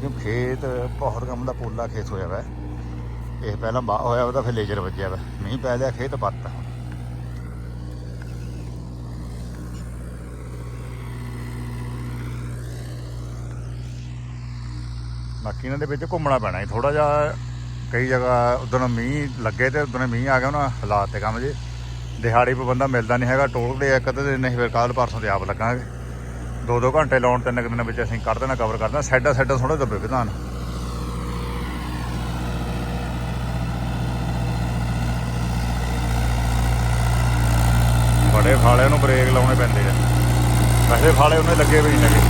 ਕਿਉਂ ਖੇਤ, ਬਹੁਤ ਕੰਮ ਦਾ ਪੋਲਾ ਖੇਤ ਹੋਇਆ ਵਾ। ਇਹ ਪਹਿਲਾਂ ਬਾਹ ਹੋਇਆ ਉਹਦਾ ਫਿਰ ਲੇਜ਼ਰ ਵੱਜਿਆ ਵਾ। ਮੀਂਹ ਪੈ ਲਿਆ, ਖੇਤ ਬੱਤ ਬਾਕੀ ਇਹਨਾਂ ਦੇ ਵਿੱਚ ਘੁੰਮਣਾ ਪੈਣਾ ਥੋੜਾ ਜਿਹਾ ਕਈ ਜਗ੍ਹਾ ਉਦੋਂ ਮੀਂਹ ਲੱਗੇ ਤੇ ਉਦੋਂ ਮੀਂਹ ਆ ਗਿਆ ਉਹਨਾਂ ਹਾਲਾਤ ਤੇ ਕੰਮ ਜੇ। ਦਿਹਾੜੀ 'ਤੇ ਬੰਦਾ ਮਿਲਦਾ ਨਹੀਂ ਹੈਗਾ ਟੋਲਦੇ ਆ ਇੱਕ ਅੱਧੇ ਨਹੀਂ, ਫਿਰ ਕੱਲ ਪਰਸੋਂ ਤੇ ਆਪ ਲੱਗਾਂਗੇ। ਦੋ ਦੋ ਘੰਟੇ ਲਾਉਣ ਤਿੰਨ ਕੁ ਦਿਨਾਂ ਵਿੱਚ ਅਸੀਂ ਕਰ ਦੇਣਾ ਕਵਰ ਕਰਦਾ ਸਾਈਡਾਂ ਸਾਈਡਾਂ ਥੋੜੇ ਦੱਬੇ ਵਿਧਾਨ ਬੜੇ ਫਾਲੇ ਨੂੰ ਬ੍ਰੇਕ ਲਾਉਣੇ ਪੈਂਦੇ ਆ। ਵੈਸੇ ਫਾਲੇ ਉਹਨੇ ਲੱਗੇ ਵੀ ਨਹੀਂ ਹੈਗੇ।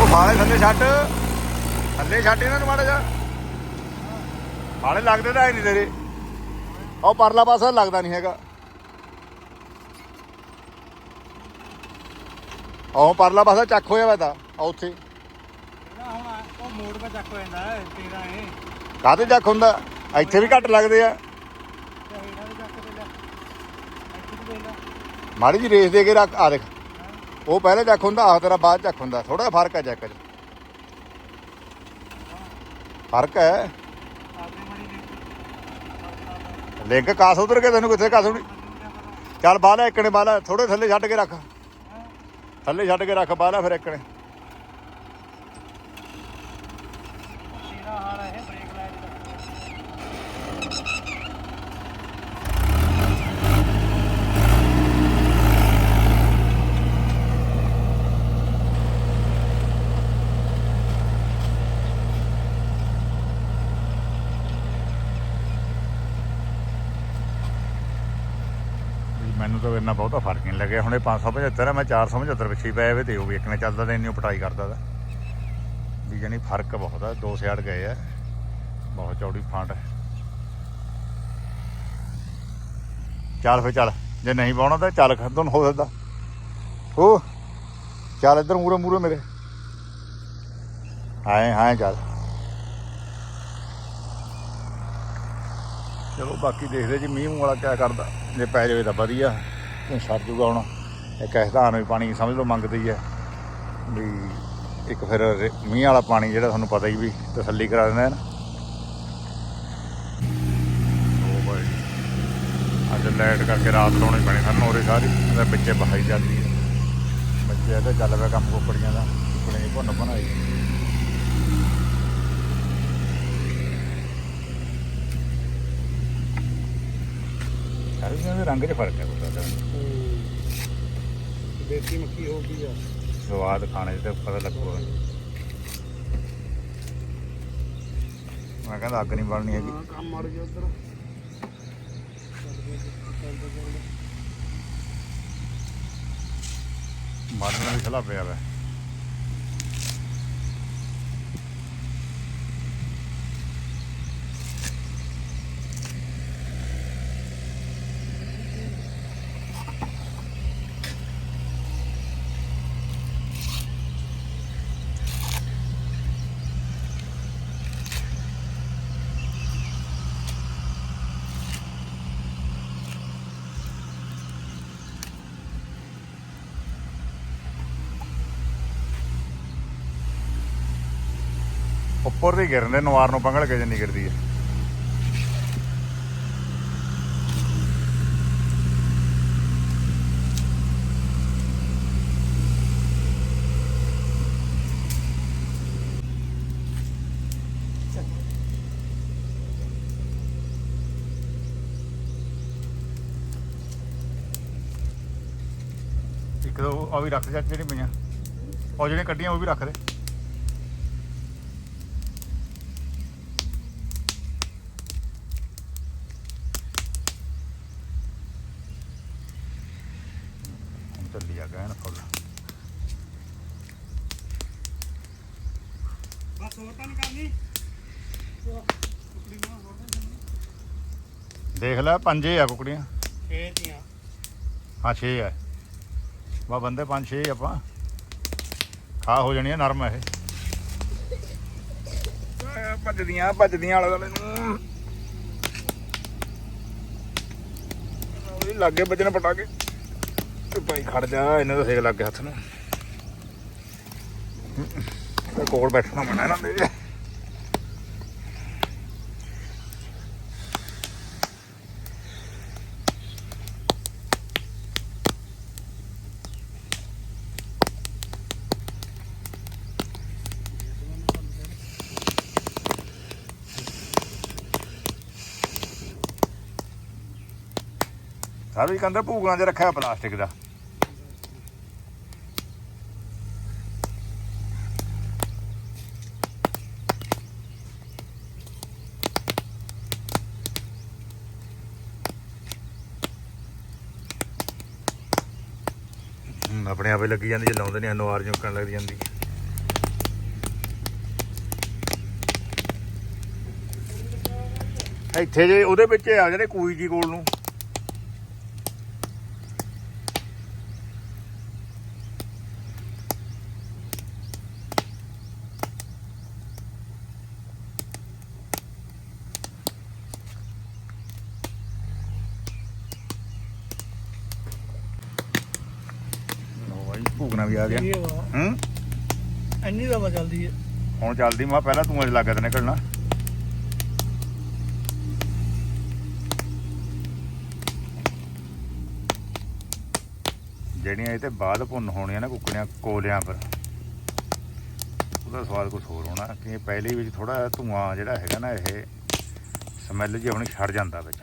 ਉਹ ਫਾਲੇ ਥੱਲੇ ਛੱਡ। ਥੱਲੇ ਛੱਡ ਇਹਨਾਂ ਨੂੰ ਮਾੜਾ ਜਾ ਫਾਲੇ ਲੱਗਦੇ ਤਾਂ ਹੈ ਨਹੀਂ ਤੇਰੇ। ਉਹ ਪਰਲਾ ਪਾਸਾ ਲੱਗਦਾ ਨਹੀਂ ਹੈਗਾ। ਉਹ ਪਰਲਾ ਪਾਸਾ ਚੱਕ ਹੋਇਆ ਵਾ ਤਾਂ ਆ ਉੱਥੇ। ਇਹਦਾ ਹੁਣ ਉਹ ਮੋੜ 'ਤੇ ਚੱਕ ਹੋ ਜਾਂਦਾ ਤੇਰਾ ਇਹ। ਚੱਕ ਹੁੰਦਾ? ਇੱਥੇ ਵੀ ਘੱਟ ਲੱਗਦੇ ਆ। ਮਾੜੀ ਜੀ ਰੇਸ ਦੇ ਕੇ ਰੱਖ ਆ ਦੇਖ। ਉਹ ਪਹਿਲੇ ਚੱਕ ਹੁੰਦਾ ਆਹ ਤੇਰਾ ਬਾਅਦ ਚੱਕ ਹੁੰਦਾ। ਥੋੜਾ ਫ਼ਰਕ ਹੈ ਚੱਕ 'ਚ। ਫ਼ਰਕ ਹੈ। ਲਿੰਗ ਕਾਸ ਉਧਰ ਕੇ, ਤੈਨੂੰ ਕਿੱਥੇ ਕਾਸ ਹੋਣੀ? ਚੱਲ ਬਾਹਲਾ ਇੱਕਣੇ ਬਾਹਲਾ ਥੋੜੇ ਥੱਲੇ ਛੱਡ ਕੇ ਰੱਖ। ਥੱਲੇ ਛੱਡ ਕੇ ਰੱਖ ਬਾਹਲਾ ਫਿਰ ਇੱਕ ਨੇ ਹਾਲ ਹੈ ਬ੍ਰੇਕ ਲਾਇਆ ਜਿਹੜਾ ਵੀ ਮੈਨੂੰ ਤਾਂ ਇੰਨਾ ਬਹੁਤਾ ਫ਼ਰਕ ਨਹੀਂ ਲੱਗਿਆ। ਹੁਣ ਇਹ 575 ਹੈ ਮੈਂ 475 ਪਿੱਛੇ ਹੀ ਪਏ ਵੇ ਤੇ ਉਹ ਵੀ ਇੱਕ ਨੇ ਚੱਲਦਾ ਤੇ ਇੰਨੀ ਪਟਾਈ ਕਰਦਾ ਦਾ ਵੀ ਜਾਨੀ ਫ਼ਰਕ ਬਹੁਤ ਆ, ਦੋ ਸਿਆੜ ਗਏ ਆ। ਬਹੁਤ ਚੌੜੀ ਫਾਂਟ। ਹੈ ਚੱਲ ਫੇ ਚੱਲ, ਜੇ ਨਹੀਂ ਪਾਉਣਾ ਤਾਂ ਚੱਲ ਖਤਮ ਹੋ ਸਕਦਾ। ਹੋ, ਚੱਲ ਇੱਧਰ ਮੂਰੇ ਮੂਰੇ ਮੇਰੇ। ਆਏ ਹਾਂ ਚੱਲ। ਚਲੋ ਬਾਕੀ ਦੇਖਦੇ ਜੀ, ਮੀਂਹ ਮੂੰਹ ਵਾਲਾ ਕਿਆ ਕਰਦਾ। ਜੇ ਪੈ ਜਾਵੇ ਤਾਂ ਵਧੀਆ। ਤੇ ਸਰ ਜੂਗਾ ਹੁਣ। ਇੱਕ ਇਹਦਾਨ ਵੀ ਪਾਣੀ ਸਮਝ ਲਓ ਮੰਗਦੀ ਹੈ। ਵੀ ਇੱਕ ਫਿਰ ਮੀਂਹ ਵਾਲਾ ਪਾਣੀ ਜਿਹੜਾ ਤੁਹਾਨੂੰ ਪਤਾ ਹੀ ਵੀ ਤਸੱਲੀ ਕਰਾ ਦਿੰਦਾ ਹੈ ਨਾ। ਉਹ ਬਾਈ। ਅੱਜ ਲਾਈਟ ਕਰਕੇ ਰਾਤ ਲਾਉਣੀ ਪੈਣੀ ਸਾਨੂੰ ਉਹਦੇ ਸਾਰੀ। ਉਹਦੇ ਵਿੱਚੇ ਬਹਾਈ ਜਾਂਦੀ ਹੈ। ਬੱਚੇ ਇਹਦਾ ਚੱਲ ਪਿਆ ਕੰਮ ਕੋਪੜੀਆਂ ਦਾ। ਕੁੜੇ ਭੁੰਨ ਬਣਾਈ ਸਾਰੇ ਦੇ ਰੰਗ 'ਚ ਫ਼ਰਕ ਹੈ ਉਹਦਾ ਦੇਸੀ ਮੱਕੀ ਹੋ ਗਈ ਆ। ਸਵਾਦ ਖਾਣੇ 'ਚ ਤੇ ਪਤਾ ਲੱਗੂਗਾ ਮੈਂ ਕਹਿੰਦਾ ਅੱਗ ਨਹੀਂ ਬਲਣੀ ਹੈਗੀ। ਹਾਂ ਕੰਮ ਮੜ ਗਿਆ ਉਧਰ। ਮਾਰਨ ਵੀ ਖਲਾ ਪਿਆ ਵਾ। ਉੱਪਰ ਦੀ ਗਿਰਦੇ ਨਵਾਰ ਨੂੰ ਪੰਗਲ ਕੇ ਜਿੰਨੀ ਗਿਰਦੀ ਹੈ। ਇੱਕ ਦੋ ਆ ਵੀ ਰੱਖ ਜਾ ਜਿਹੜੀ ਪਈਆਂ। ਉਹ ਜਿਹੜੀਆਂ ਕੱਢੀਆਂ, ਉਹ ਵੀ ਰੱਖ ਦੇ ਹੁਣ ਚੱਲੀ ਆ ਗਏ ਨਾ ਫੁੱਲ ਬਸ ਹੋਰ ਤਾਂ ਨਹੀਂ ਕਰਨੀ ਟੁਕੜੀ ਨਾ ਹੋਰ ਦੇਖ ਲੈ ਪੰਜੇ ਆ ਕੁਕੜੀਆਂ। ਛੇ ਦੀਆਂ। ਹਾਂ 6 ਆ। ਵਾ ਬੰਦੇ ਪੰਜ 6 ਆਪਾਂ। ਖਾ ਹੋ ਜਾਣੀਆਂ ਨਰਮ ਇਹ। ਭੱਜਦੀਆਂ ਭੱਜਦੀਆਂ ਆਲੇ ਦੁਆਲੇ ਨੂੰ। ਉਹਦੇ ਲਾਗੇ ਵੱਜਣ ਪਟਾ ਕੇ ਤੇ ਭਾਈ ਖੜ ਜਾ ਇਹਨਾਂ ਦਾ ਸੇਕ ਲੱਗ ਗਿਆ ਹੱਥ ਨੂੰ। ਕੋਲ ਬੈਠਣਾ ਮਣਾ ਇਹਨਾਂ ਦੇ। ਸਾਰੇ ਕੰਦਰ ਭੂਗਾਂ 'ਚ ਰੱਖਿਆ ਪਲਾਸਟਿਕ ਦਾ। ਆਪਣੇ ਆਪੇ ਲੱਗੀ ਜਾਂਦੀ, ਜੇ ਲਾਉਂਦੇ ਨਹੀਂ ਅਨਵਾਰ ਜੁਕਣ ਲੱਗ ਜਾਂਦੀ। ਇੱਥੇ ਜੇ ਉਹਦੇ ਵਿੱਚ ਆ ਜਿਹੜੇ ਕੂਈ ਜੀ ਕੋਲ ਨੂੰ ਲਓ ਬਾਈ ਗਿਆ। ਵਾ ਹੂੰ? ਇੰਨੀ ਦਵਾ ਚੱਲਦੀ ਹੈ। ਹੁਣ ਚੱਲਦੀ ਮੈਂ ਪਹਿਲਾਂ ਤੂੰ ਅਜ ਲੱਗਾ ਤੇ ਨਿਕਲਣਾ। ਜਿਹੜੀਆਂ ਇਹ ਤੇ ਬਾਅਦ ਭੁੰਨ ਹੋਣੀਆਂ ਨਾ ਕੁੱਕੜੀਆਂ ਕੋਲਿਆਂ ਪਰ ਉਹਦਾ ਸਵਾਦ ਕੁਝ ਹੋਰ ਹੋਣਾ। ਕਿ ਪਹਿਲੇ ਵਿੱਚ ਥੋੜਾ ਧੂਆਂ ਜਿਹੜਾ ਹੈਗਾ ਨਾ ਇਹ ਸਮੈਲ ਜਿਹੀ ਹੁਣ ਛੱਡ ਜਾਂਦਾ ਵਿੱਚ।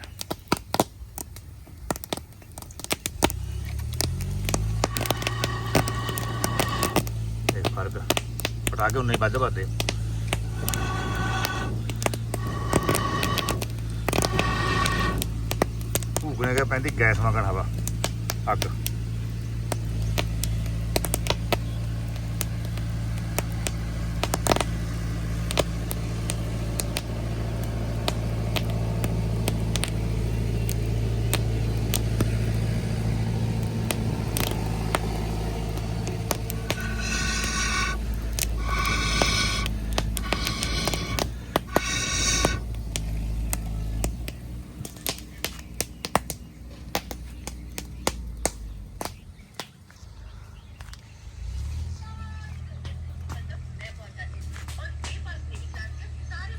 ਇਹ ਫ਼ਰਕ ਪਟਾਕੇ ਉਨੇ ਹੀ ਵੱਧ ਵੱਧਦੇ ਭੂਕਣੇ ਕੇ ਪੈਂਦੀ ਗੈਸ ਮਗਣ ਹਵਾ ਅੱਗ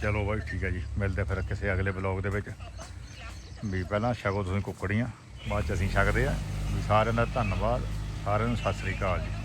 ਚਲੋ ਬਾਈ, ਠੀਕ ਹੈ ਜੀ। ਮਿਲਦੇ ਫਿਰ ਕਿਸੇ ਅਗਲੇ ਬਲੌਗ ਦੇ ਵਿੱਚ। ਵੀ ਪਹਿਲਾਂ ਛਕੋ ਤੁਸੀਂ ਕੁੱਕੜੀਆਂ, ਬਾਅਦ ਚ ਅਸੀਂ ਛਕਦੇ ਆ ਵੀ ਸਾਰਿਆਂ ਦਾ ਧੰਨਵਾਦ, ਸਾਰਿਆਂ ਨੂੰ ਸਤਿ ਸ੍ਰੀ ਅਕਾਲ ਜੀ।